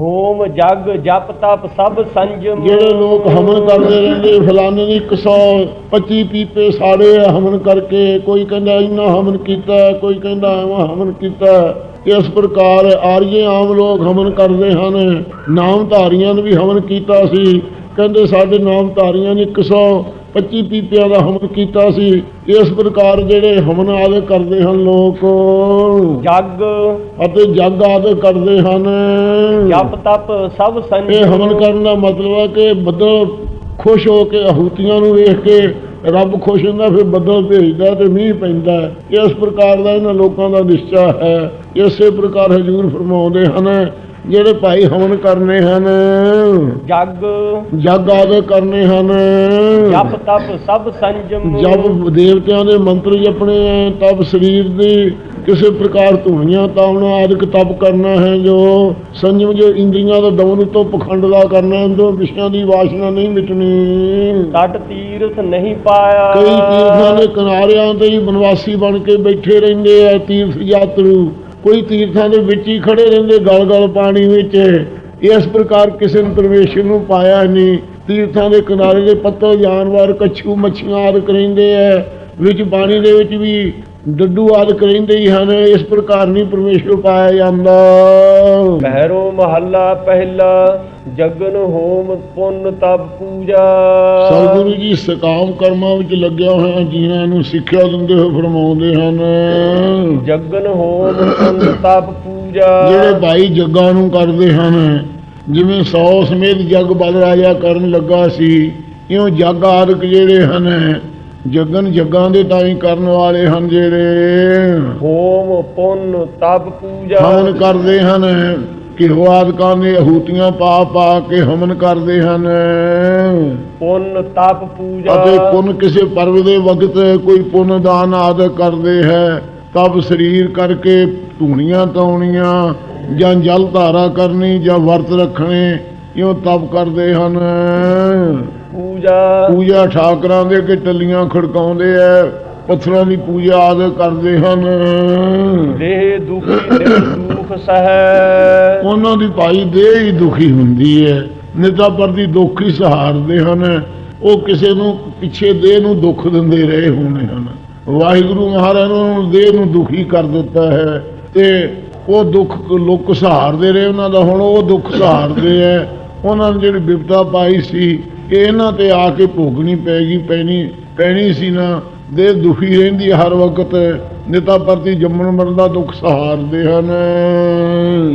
Home ਜਗ ਜਪ ਤਪ ਸਭ ਸੰਜਮ। ਜਿਹੜੇ ਲੋਕ ਹਮਨ ਕਰਦੇ ਰਹਿੰਦੇ, ਫਲਾਣੇ ਦੀ 125 ਪੀਪੇ ਸਾੜੇ ਆ ਹਮਨ ਕਰਕੇ। ਕੋਈ ਕਹਿੰਦਾ ਇੰਨਾ ਹਮਨ ਕੀਤਾ, ਕੋਈ ਕਹਿੰਦਾ ਐਵੇਂ ਹਮਨ ਕੀਤਾ। ਇਸ ਪ੍ਰਕਾਰ ਆਰੀਏ ਆਮ ਲੋਕ ਹਮਨ ਕਰਦੇ ਹਨ। ਨਾਮਧਾਰੀਆਂ ਨੇ ਵੀ ਹਮਨ ਕੀਤਾ ਸੀ। ਕਹਿੰਦੇ ਸਾਡੇ ਨਾਮਧਾਰੀਆਂ ਨੇ 125 ਪੀਪਿਆਂ ਦਾ ਹਮਨ ਕੀਤਾ ਸੀ। ਇਸ ਪ੍ਰਕਾਰ ਜਿਹੜੇ ਹਮਨ ਆਦੇ ਕਰਦੇ ਹਨ ਲੋਕ ਜਗ। ਅਤੇ ਜਗ ਆਦੇ ਕਰਦੇ ਹਨ। ਜਪ ਤਪ ਸਭ ਇਹ ਸੰਜਮ ਹਵਨ ਕਰਨ ਦਾ ਮਤਲਬ ਹੈ ਕਿ ਬੱਦਲ ਖੁਸ਼ ਹੋ ਕੇ ਆਹੂਤੀਆਂ ਨੂੰ ਵੇਖ ਕੇ ਰੱਬ ਖੁਸ਼ ਹੁੰਦਾ ਫਿਰ ਬੱਦਲ ਭੇਜਦਾ ਤੇ ਮੀਂਹ ਪੈਂਦਾ। ਇਸ ਪ੍ਰਕਾਰ ਦਾ ਇਹਨਾਂ ਲੋਕਾਂ ਦਾ ਨਿਸ਼ਚਾ ਹੈ। ਇਸੇ ਪ੍ਰਕਾਰ ਹਜੂਰ ਫਰਮਾਉਂਦੇ ਹਨ ਜਿਹੜੇ ਭਾਈ ਹਵਨ ਕਰਨੇ ਹਨ। ਜਗ। ਜਗ ਆਦਿ ਕਰਨੇ ਹਨ। ਜਪ ਤਪ ਸਭ ਸੰਜਮ। ਜਬ ਦੇਵਤਿਆਂ ਦੇ ਮੰਤਰ ਜਪਣੇ ਹੈ। ਤਬ ਸਰੀਰ ਦੀ ਕਿਸੇ ਪ੍ਰਕਾਰ ਧੂਣੀਆਂ ਤਾਉਣਾ ਆਦਿਕ ਤਪ ਕਰਨਾ ਹੈ। ਜੋ ਸੰਜਮ ਜੋ ਇੰਦਰੀਆਂ ਦਾ ਦਮਨ ਤੋਂ ਪਖੰਡ ਦਾ ਕਰਨਾ ਹੈ। ਜੋ ਵਿਸ਼ਿਆਂ ਦੀ ਵਾਸ਼ਨਾ ਨਹੀਂ ਮਿਟਣੀ। ਤਟ ਤੀਰਥ ਨਹੀਂ ਪਾਇਆ। ਕਈ ਤੀਰਥਾਂ ਦੇ ਕਿਨਾਰਿਆਂ ਤੇ ਹੀ ਬਨਵਾਸੀ ਬਣ ਕੇ ਬੈਠੇ ਰਹਿੰਦੇ ਆ। ਤੀਰਥ ਯਾਤਰੂ ਕੋਈ ਤੀਰਥਾਂ ਦੇ ਵਿੱਚ ਹੀ ਖੜੇ ਰਹਿੰਦੇ ਗਲ ਗਲ ਪਾਣੀ ਵਿੱਚ। ਇਸ ਪ੍ਰਕਾਰ ਕਿਸੇ ਨੇ ਪਰਮੇਸ਼ਰ ਨੂੰ ਪਾਇਆ ਨਹੀਂ। ਤੀਰਥਾਂ ਦੇ ਕਿਨਾਰੇ ਦੇ ਪੱਤਲ ਜਾਨਵਰ, ਕੱਛੂ, ਮੱਛੀਆਂ ਆਦਿ ਰਹਿੰਦੇ ਆ ਵਿੱਚ ਪਾਣੀ ਦੇ ਵਿੱਚ ਵੀ ਡੱਡੂ ਆਦਿ ਰਹਿੰਦੇ ਹੀ ਹਨ ਇਸ ਪ੍ਰਕਾਰ ਨਹੀਂ ਪਰਮੇਸ਼ਰ ਪਾਇਆ ਜਾਂਦਾ। ਪਹਿਰੋ ਮਹੱਲਾ ਪਹਿਲਾ ਜਗਨ ਹੋਮ ਪੁੰਨ ਤਪ ਪੂਜਾ। ਸਤਿਗੁਰੂ ਜੀ ਸਕਾਮ ਕਰਮਾਂ ਵਿੱਚ ਲੱਗਿਆ ਹੋਇਆ ਜੀਵਾਂ ਨੂੰ ਸਿੱਖਿਆ ਦਿੰਦੇ ਹੋਏ ਫਰਮਾਉਂਦੇ ਹਨ। ਜਗਨ ਹੋਮ ਪੁੰਨ ਤਪ ਪੂਜਾ। ਜਿਹੜੇ ਭਾਈ ਜੱਗਾਂ ਨੂੰ ਕਰਦੇ ਹਨ ਜਿਵੇਂ ਸੌ ਸਮੇਤ ਜੱਗ ਬਲ ਰਾਜਾ ਕਰਨ ਲੱਗਾ ਸੀ ਇਉਂ ਜੱਗ ਆਦਿਕ ਜਿਹੜੇ ਹਨ ਜਗਨ ਜੱਗਾਂ ਦੇ ਤਾਂ ਹੀ ਕਰਨ ਵਾਲੇ ਹਨ ਜਿਹੜੇ। ਹੋਮ ਪੁੰਨ ਤਪ ਪੂਜਾ। ਹਵਨ ਕਰਦੇ ਹਨ ਕਿਹੋ ਆਦਿਕਾਂ ਦੇ ਅਹੂਤੀਆਂ ਪਾ ਪਾ ਕੇ ਹਵਨ ਕਰਦੇ ਹਨ। ਪੁੰਨ ਤਪ ਪੂਜਾ। ਅਤੇ ਪੁੰਨ ਕਿਸੇ ਪਰਵ ਦੇ ਵਕਤ ਕੋਈ ਪੁੰਨ ਦਾਨ ਆਦਿ ਕਰਦੇ ਹੈ ਤਬ ਸਰੀਰ ਕਰਕੇ ਧੂਣੀਆਂ ਤਾਉਣੀਆਂ ਜਾਂ ਜਲ ਧਾਰਾ ਕਰਨੀ ਜਾਂ ਵਰਤ ਰੱਖਣੇ ਇਉਂ ਤਪ ਕਰਦੇ ਹਨ। ਪੂਜਾ। ਪੂਜਾ ਠਾਕਰਾਂ ਦੇ ਕੇ ਟੱਲੀਆਂ ਖੜਕਾਉਂਦੇ ਐ ਪੱਥਰਾਂ ਦੀ ਪੂਜਾ ਆਦਿ ਕਰਦੇ ਹਨ। ਦੇਹ ਦੁਖੀ ਦੁਖ ਸਹਿ ਉਹਨਾਂ ਦੀ ਭਾਈ ਦੇਹ ਹੀ ਦੁਖੀ ਹੁੰਦੀ ਹੈ ਨਿਤਾ ਪ੍ਰਤੀ ਦੁੱਖ ਹੀ ਸਹਾਰਦੇ ਹਨ। ਉਹ ਕਿਸੇ ਨੂੰ ਪਿੱਛੇ ਦੇਹ ਨੂੰ ਦੁੱਖ ਦਿੰਦੇ ਰਹੇ ਹੋਣੇ ਹਨ। ਵਾਹਿਗੁਰੂ ਮਹਾਰਾਜ ਨੇ ਦੇਹ ਨੂੰ ਦੁਖੀ ਕਰ ਦਿੱਤਾ ਹੈ ਤੇ ਉਹ ਦੁੱਖ ਲੋਕ ਸਹਾਰਦੇ ਰਹੇ ਉਹਨਾਂ ਦਾ ਹੁਣ ਉਹ ਦੁੱਖ ਸਹਾਰਦੇ ਐ। ਉਹਨਾਂ ਨੇ ਜਿਹੜੀ ਬਿਪਤਾ ਪਾਈ ਸੀ ਕਿ ਇਹਨਾਂ ਤੇ ਆ ਕੇ ਭੋਗਣੀ ਪੈਗੀ, ਪੈਣੀ ਪੈਣੀ ਸੀ ਨਾ। ਦੇ ਦੁਖੀ ਰਹਿੰਦੀ ਹਰ ਵਕਤ। ਨੇਤਾ ਪ੍ਰਤੀ ਜੰਮਣ ਮਰਨ ਦਾ ਦੁੱਖ ਸਹਾਰਦੇ ਹਨ।